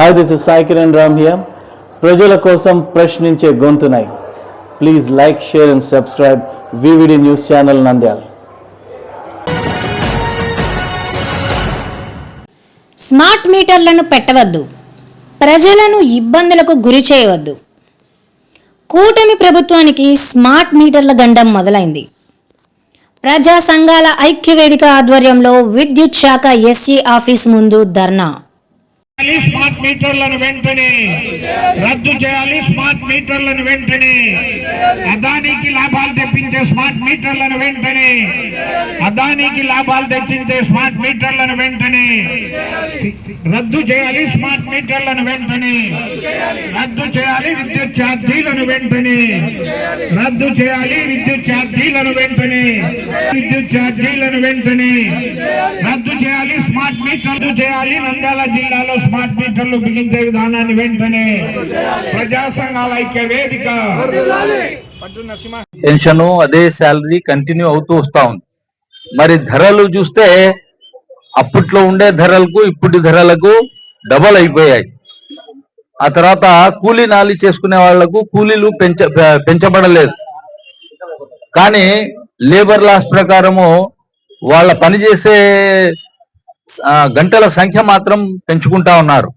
Hi this is Sai Kiran Ram here ప్రజల కోసం ప్రశ్నించే గొంతునై. Please like share and subscribe VVD news channel Nandyal smart మీటర్లను పెట్టవద్దు. ప్రజలను ఇబ్బందులకు గురి చేయవద్దు. కూటమి ప్రభుత్వానికి స్మార్ట్ మీటర్ల గండం మొదలైంది. ప్రజా సంఘాల ఐక్యవేదిక ఆధ్వర్యంలో విద్యుత్ శాఖ ఎస్సీ ఆఫీస్ ముందు ధర్నా. చేయాలి స్మార్ట్ మీటర్లను వెంటనే. రద్దు చేయాలి స్మార్ట్ మీటర్లను వెంటనే. అదానికి లాభాలు తెప్పించే స్మార్ట్ మీటర్లను వెంటనే. అదానికి లాభాలు తెప్పించే స్మార్ట్ మీటర్లను వెంటనే. రద్దు చేయాలి స్మార్ట్ మీటర్లను వెంటనే. రద్దు చేయాలి విద్యుత్ ఛార్జీలను వెంటనే. రద్దు చేయాలి విద్యుత్ ఛార్జీలను వెంటనే. విద్యుత్ ఛార్జీలను వెంటనే. రద్దు చేయాలి స్మార్ట్ మీటర్లు చేయాలి. నంద్యాల జిల్లాలో స్మార్ట్ మీటర్లు బిగించే విధానాన్ని వెంటనే ప్రజా సంఘాల ఐక్య వేదిక పెన్షన్ అదే శాలరీ కంటిన్యూ అవుతూ వస్తా ఉంది. మరి ధరలు చూస్తే అప్పట్లో ఉండే ధరలకు ఇప్పటి ధరలకు డబల్ అయిపోయాయి. ఆ తర్వాత కూలీ నాలి చేసుకునే వాళ్ళకు కూలీలు పెంచ పెంచబడలేదు. కానీ లేబర్ లాస్ ప్రకారము వాళ్ళ పనిచేసే గంటల సంఖ్య మాత్రం పెంచుకుంటా ఉన్నారు.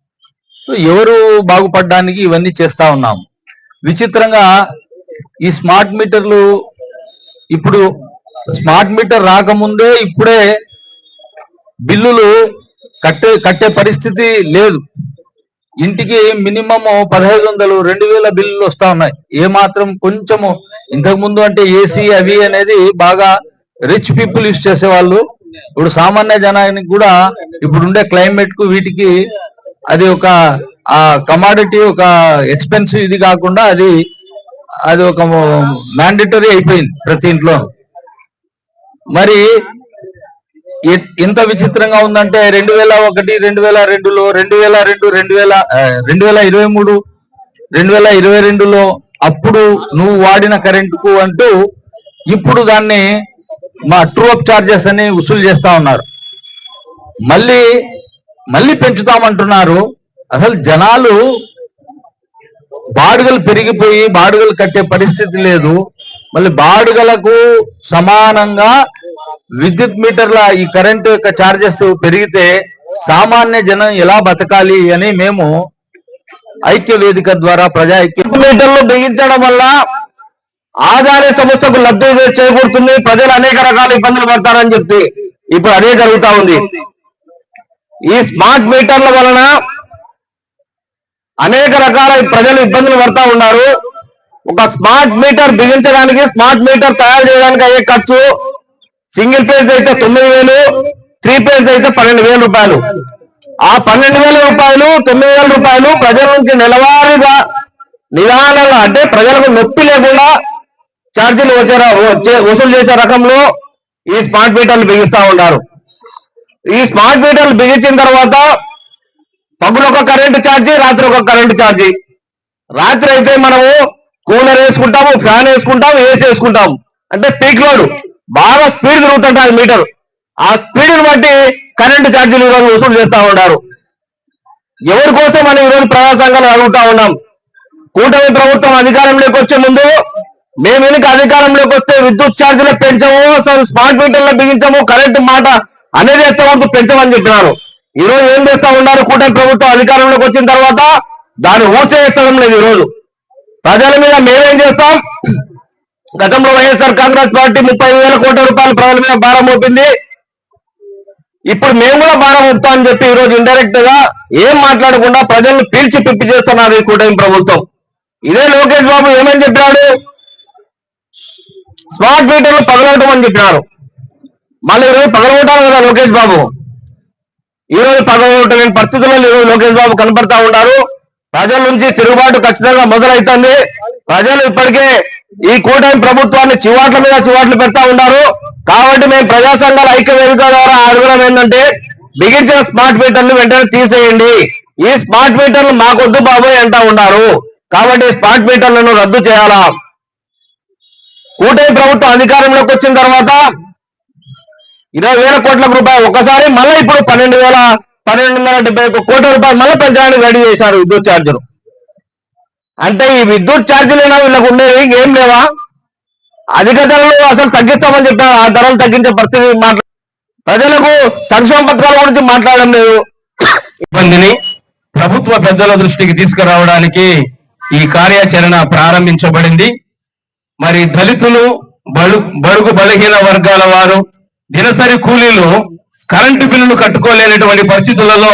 ఎవరు బాగుపడడానికి ఇవన్నీ చేస్తా ఉన్నాము విచిత్రంగా ఈ స్మార్ట్ మీటర్లు ఇప్పుడు స్మార్ట్ మీటర్ రాకముందే ఇప్పుడే బిల్లులు కట్టే కట్టే పరిస్థితి లేదు. ఇంటికి మినిమం పదహైదు వందలు రెండు వేల బిల్లులు వస్తా ఉన్నాయి. ఏ మాత్రం కొంచెము ఇంతకు ముందు అంటే ఏసీ అవి అనేది బాగా రిచ్ పీపుల్ యూస్ చేసేవాళ్ళు. ఇప్పుడు సామాన్య జనానికి కూడా ఇప్పుడు ఉండే క్లైమేట్కు వీటికి అది ఒక ఆ కమాడిటీ ఒక ఎక్స్పెన్సివ్ ఇది కాకుండా అది అది ఒక మ్యాండేటరీ అయిపోయింది ప్రతి ఇంట్లో. మరి ఎంత విచిత్రంగా ఉందంటే రెండు వేల ఒకటి రెండు వేల రెండులో రెండు వేల రెండు రెండు వేల రెండు వేల ఇరవై మూడు రెండు వేల ఇరవై రెండులో అప్పుడు నువ్వు వాడిన కరెంటుకు అంటూ ఇప్పుడు దాన్ని మా ట్రూ అప్ చార్జెస్ అని వసూలు చేస్తా ఉన్నారు. మళ్ళీ మళ్ళీ పెంచుతామంటున్నారు. అసలు జనాలు బాడుగలు పెరిగిపోయి బాడుగలు కట్టే పరిస్థితి లేదు. మళ్ళీ బాడుగలకు సమానంగా విద్యుత్ మీటర్ల ఈ కరెంటు యొక్క చార్జెస్ పెరిగితే సామాన్య జనం ఎలా బతకాలి అని మేము ఐక్య వేదిక ద్వారా ప్రజా ఐక్య మీటర్లు బిగించడం వల్ల ఆదాయ సంస్థకు లబ్ధి చేకూరుతుంది. ప్రజలు అనేక రకాల ఇబ్బందులు పడతారని చెప్పి ఇప్పుడు అదే జరుగుతా ఉంది. ఈ స్మార్ట్ మీటర్ల వలన అనేక రకాల ప్రజలు ఇబ్బందులు పడతా ఉన్నారు. ఒక స్మార్ట్ మీటర్ బిగించడానికి స్మార్ట్ మీటర్ తయారు చేయడానికి అయ్యే ఖర్చు సింగిల్ పేజ్ అయితే తొమ్మిది వేలు త్రీ పేజ్ అయితే పన్నెండు వేల రూపాయలు. ఆ పన్నెండు వేల రూపాయలు తొమ్మిది వేల రూపాయలు ప్రజల నుంచి నెలవారీగా నిదానంగా అంటే ప్రజలకు నొప్పి లేకుండా ఛార్జీలు వచ్చే వచ్చే- వసూలు చేసే రకంలో ఈ స్మార్ట్ మీటర్లు బిగిస్తా ఉన్నారు. ఈ స్మార్ట్ మీటర్లు బిగించిన తర్వాత పగులు ఒక కరెంటు ఛార్జీ రాత్రి ఒక కరెంటు ఛార్జీ. రాత్రి అయితే మనము కూలర్ వేసుకుంటాము ఫ్యాన్ వేసుకుంటాము ఏసీ వేసుకుంటాము. అంటే పీక్ లోడ్. బాగా స్పీడ్ తిరుగుతుంటారు మీటర్. ఆ స్పీడ్ని బట్టి కరెంటు ఛార్జీలు ఈరోజు వసూలు చేస్తూ ఉన్నారు. ఎవరి కోసం మనం ఈరోజు ప్రజా సంఘాలు అడుగుతా ఉన్నాం. కూటమి ప్రభుత్వం అధికారంలోకి వచ్చే ముందు మేము వెనుక అధికారంలోకి వస్తే విద్యుత్ ఛార్జీలు పెంచము సార్ స్మార్ట్ మీటర్లు బిగించము కరెంట్ మాట అనేది ఎంతవరకు పెంచమని చెప్పినారు. ఈ రోజు ఏం చేస్తా ఉన్నారు? కూటమి ప్రభుత్వం అధికారంలోకి వచ్చిన తర్వాత దాన్ని ఊచేయడం లేదు ఈ రోజు ప్రజల మీద మేమేం చేస్తాం? గతంలో వైఎస్ఆర్ కాంగ్రెస్ పార్టీ ముప్పై వేల కోట్ల రూపాయలు ప్రజల మీద భారం మోపింది. ఇప్పుడు మేము కూడా భారం మోపుతాం అని చెప్పి ఈరోజు ఇండైరెక్ట్గా ఏం మాట్లాడకుండా ప్రజల్ని పీల్చి పిప్పి చేస్తున్నారు ఈ కూటమి ప్రభుత్వం. ఇదే లోకేష్ బాబు ఏమని చెప్పినాడు? స్మార్ట్ మీటర్లు పగలగొట్టమని చెప్పినారు. మళ్ళీ ఈరోజు పగలగొట్టాలి కదా లోకేష్ బాబు. ఈ రోజు పగలగొట్టలేని పరిస్థితుల్లో ఈరోజు లోకేష్ బాబు కనపడతా ఉన్నారు ప్రజల నుంచి తిరుగుబాటు ఖచ్చితంగా మొదలైతుంది ప్రజలు ఇప్పటికే ఈ కూటమి ప్రభుత్వాన్ని చివాట్ల మీద చివాట్లు పెడతా ఉన్నారు. కాబట్టి మేము ప్రజా సంఘాల ఐక్య వేదిక ద్వారా అడగడం ఏంటంటే బిగించిన స్మార్ట్ మీటర్లు వెంటనే తీసేయండి. ఈ స్మార్ట్ మీటర్లు మాకొద్దు బాబోయ్ అంటా ఉన్నారు. కాబట్టి స్మార్ట్ మీటర్లను రద్దు చేయాలా? కూటమి ప్రభుత్వం అధికారంలోకి వచ్చిన తర్వాత ఇరవై వేల కోట్ల రూపాయలు ఒకసారి మళ్ళీ ఇప్పుడు పన్నెండు వేల పన్నెండు వందల డెబ్బై ఒక్క కోట్ల రూపాయలు మళ్ళీ పెంచడానికి రెడీ చేశారు విద్యుత్ ఛార్జీలు. అంటే ఈ విద్యుత్ ఛార్జీలైనా వీళ్ళకు ఉండేవి? ఏం లేవా? అధిక ధరలు అసలు తగ్గిస్తామని చెప్పారు. ఆ ధరలు తగ్గించే పరిస్థితి మాట్లా ప్రజలకు సంక్షేమ పథకాల గురించి మాట్లాడడం లేదు. ఇబ్బందిని ప్రభుత్వ పెద్దల దృష్టికి తీసుకురావడానికి ఈ కార్యాచరణ ప్రారంభించబడింది. మరి దళితులు బడు బడుగు బలహీన వర్గాల వారు దినసరి కూలీలు కరెంటు బిల్లులు కట్టుకోలేనటువంటి పరిస్థితులలో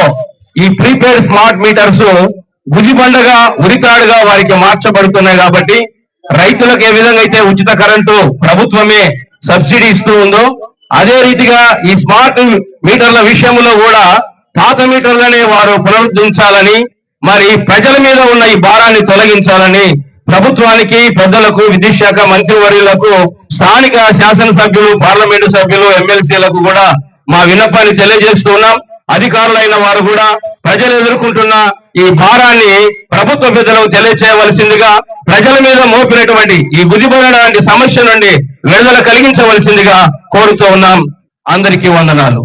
ఈ ప్రీపెయిడ్ స్మార్ట్ మీటర్స్ గుజిబండగా ఉరితాడుగా వారికి మార్చబడుతున్నాయి కాబట్టి రైతులకు ఏ విధంగా అయితే ఉచిత కరెంటు ప్రభుత్వమే సబ్సిడీ ఇస్తూ ఉందో అదే రీతిగా ఈ స్మార్ట్ మీటర్ల విషయంలో కూడా పాత మీటర్లనే వారు పునరుద్ధరించాలని మరి ప్రజల మీద ఉన్న ఈ భారాన్ని తొలగించాలని ప్రభుత్వానికి పెద్దలకు విద్యుత్ శాఖ మంత్రివర్యులకు స్థానిక శాసనసభ్యులు పార్లమెంటు సభ్యులు ఎమ్మెల్సీలకు కూడా మా విన్నపాన్ని తెలియజేస్తూ ఉన్నాం. అధికారులైన వారు కూడా ప్రజలు ఎదుర్కొంటున్న ఈ భారాన్ని ప్రభుత్వ పెద్దలకు తెలియచేయవలసిందిగా ప్రజల మీద మోపినటువంటి ఈ గుదిపడడానికి సమస్య నుండి విడుదల కలిగించవలసిందిగా కోరుతూ ఉన్నాం. అందరికీ వందనాలు.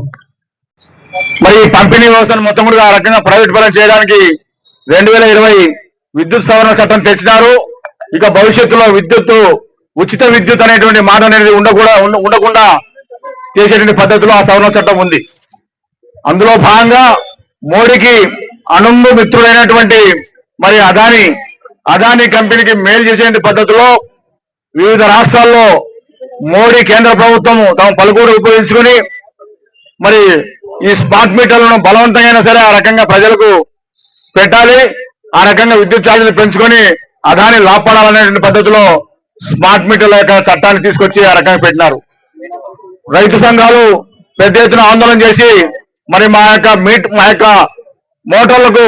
మరి పంపిణీ వ్యవస్థను మొత్తం కూడా ఆ రకంగా ప్రైవేట్ పరం చేయడానికి రెండు వేల ఇరవై విద్యుత్ సవరణ చట్టం తెచ్చినారు. ఇక భవిష్యత్తులో విద్యుత్ ఉచిత విద్యుత్ అనేటువంటి మాట అనేది ఉండకూడా ఉండ- ఉండకుండా చేసేటువంటి పద్ధతిలో ఆ సవరణ చట్టం ఉంది. అందులో భాగంగా మోడీకి అనుంగు మిత్రుడైనటువంటి మరి అదాని అదాని కంపెనీకి మేలు చేసేటువంటి పద్ధతిలో వివిధ రాష్ట్రాల్లో మోడీ కేంద్ర ప్రభుత్వం తమ పలుకూరు ఉపయోగించుకొని మరి ఈ స్మార్ట్ మీటర్లను బలవంతంగా సరే ఆ రకంగా ప్రజలకు పెట్టాలి. ఆ రకంగా విద్యుత్ ఛార్జీలు పెంచుకొని అదాని లాభపడాలనేటువంటి పద్ధతిలో స్మార్ట్ మీటర్ల యొక్క చట్టాన్ని తీసుకొచ్చి ఆ రకంగా పెట్టినారు. రైతు సంఘాలు పెద్ద ఎత్తున ఆందోళన చేసి మరి మా యొక్క మీట్ మా యొక్క మోటార్లకు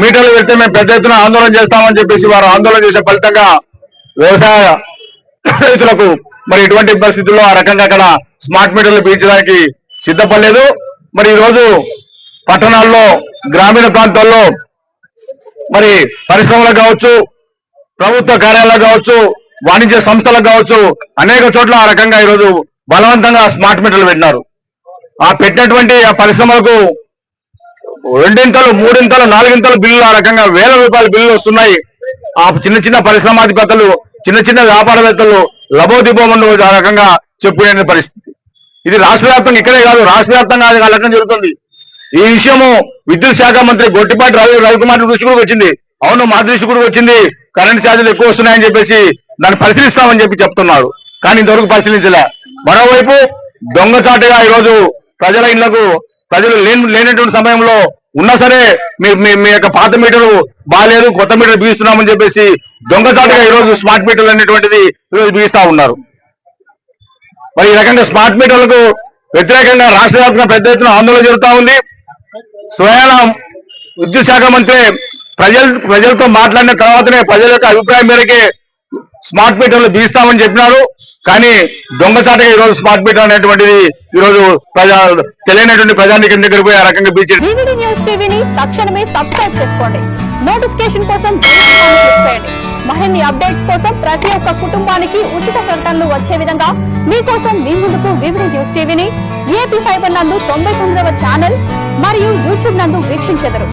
మీటర్లు పెడితే మేము పెద్ద ఎత్తున ఆందోళన చేస్తామని చెప్పేసి వారు ఆందోళన చేసే ఫలితంగా వ్యవసాయ రైతులకు మరి ఇటువంటి పరిస్థితుల్లో ఆ రకంగా అక్కడ స్మార్ట్ మీటర్లు పీల్చడానికి సిద్ధపడలేదు. మరి ఈ రోజు పట్టణాల్లో గ్రామీణ ప్రాంతాల్లో మరి పరిశ్రమలకు కావచ్చు ప్రభుత్వ కార్యాలయాలు కావచ్చు వాణిజ్య సంస్థలకు కావచ్చు అనేక చోట్ల ఆ రకంగా ఈరోజు బలవంతంగా స్మార్ట్ మీటర్లు పెట్టినారు. ఆ పెట్టినటువంటి ఆ పరిశ్రమలకు రెండింతలు మూడింతలు నాలుగింతలు బిల్లులు ఆ రకంగా వేల రూపాయల బిల్లులు వస్తున్నాయి. ఆ చిన్న చిన్న పరిశ్రమాధిపతులు చిన్న చిన్న వ్యాపారవేత్తలు లబోదిబోమను ఆ రకంగా చెప్పుకునే పరిస్థితి. ఇది రాష్ట్ర వ్యాప్తంగా ఇక్కడే కాదు రాష్ట్ర వ్యాప్తంగా అది జరుగుతుంది. ఈ విషయము విద్యుత్ శాఖ మంత్రి గొట్టిపాటి రవి రవికుమార్ దృష్టి కూడా వచ్చింది. అవును మా దృష్టి కూడా వచ్చింది. కరెంట్ ఛార్జీలు ఎక్కువ వస్తున్నాయని చెప్పేసి దాన్ని పరిశీలిస్తామని చెప్పి చెప్తున్నారు. కానీ ఇంతవరకు పరిశీలించలే. మరోవైపు దొంగచాటుగా ఈరోజు ప్రజల ఇళ్ళకు ప్రజలు లేని లేనటువంటి సమయంలో ఉన్నా సరే మీ మీ- యొక్క పాత మీటరు బాగాలేదు కొత్త మీటర్ బిగిస్తున్నామని చెప్పేసి దొంగచాటుగా ఈరోజు స్మార్ట్ మీటర్లు అనేటువంటిది ఈరోజు బిగిస్తా ఉన్నారు. మరి ఈ రకంగా స్మార్ట్ మీటర్లకు వ్యతిరేకంగా రాష్ట్ర వ్యాప్తంగా పెద్ద ఎత్తున ఆందోళన జరుగుతూ ఉంది. స్వయాన విద్యుత్ శాఖ మంత్రి ప్రజలు ప్రజలతో మాట్లాడిన తర్వాతనే ప్రజల యొక్క అభిప్రాయం మేరకే స్మార్ట్ మీటర్లు బిగిస్తామని చెప్పినారు. కానీ దొంగచాటగా ఈ రోజు స్మార్ట్ మీటర్ అనేటువంటిది ఈ రోజు ప్రజా తెలియనటువంటి ప్రజానికి దగ్గర పోయి ఆ రకంగా బీచ్ న్యూస్ టీవీని తక్షణమే సబ్స్క్రైబ్ చేసుకోండి. నోటిఫికేషన్ కోసం బెల్ మరిన్ని అప్డేట్స్ కోసం ప్రతి ఒక్క కుటుంబానికి ఉచిత ప్రకటనలు వచ్చే విధంగా మీకోసం మీ ముందుకు వివిడి న్యూస్ టీవీని ఏపీ ఫైబర్ నందు తొంభై తొమ్మిదవ ఛానల్ మరియు యూట్యూబ్ నందు వీక్షించెదరు.